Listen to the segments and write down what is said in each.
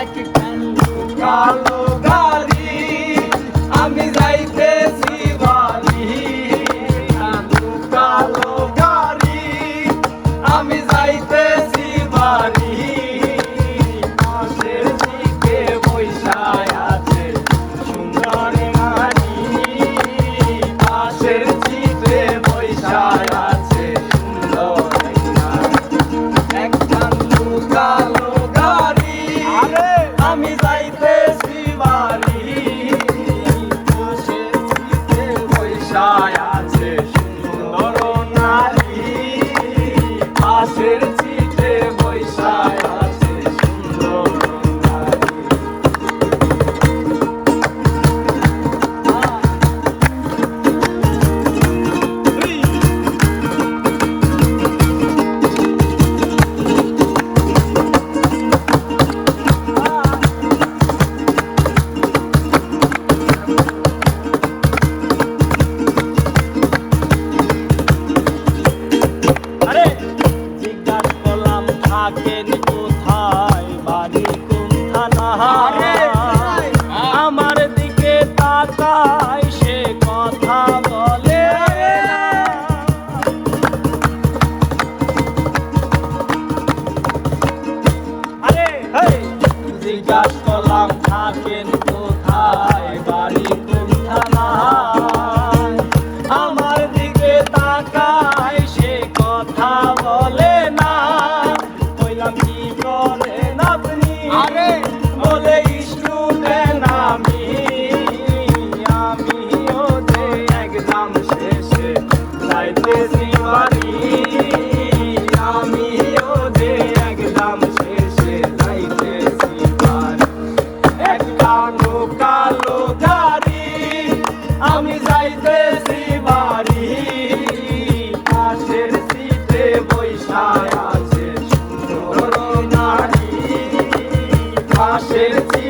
এক কালো কালো তাই সে কথা বলে। আরে জিজ্ঞাস করলাম থাকেন কোথায়? বাড়ি কোথায় আমার সে কথা বলে না। বললাম কি করেন আপনি? আরে বলে achei de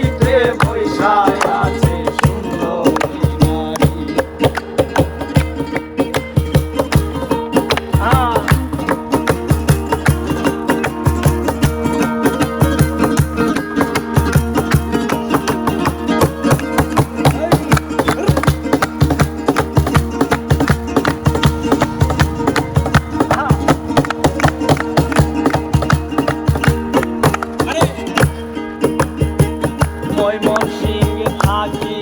আশিক থাকি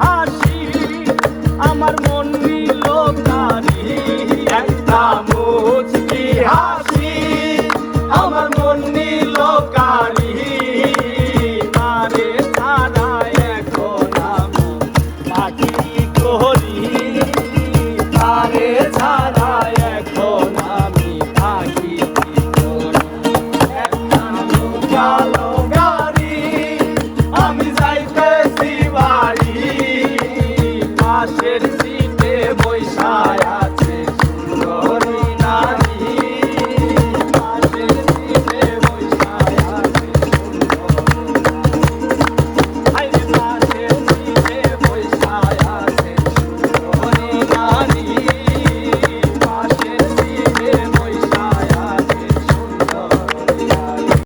হাসি আমার মন নিল I'm shit. is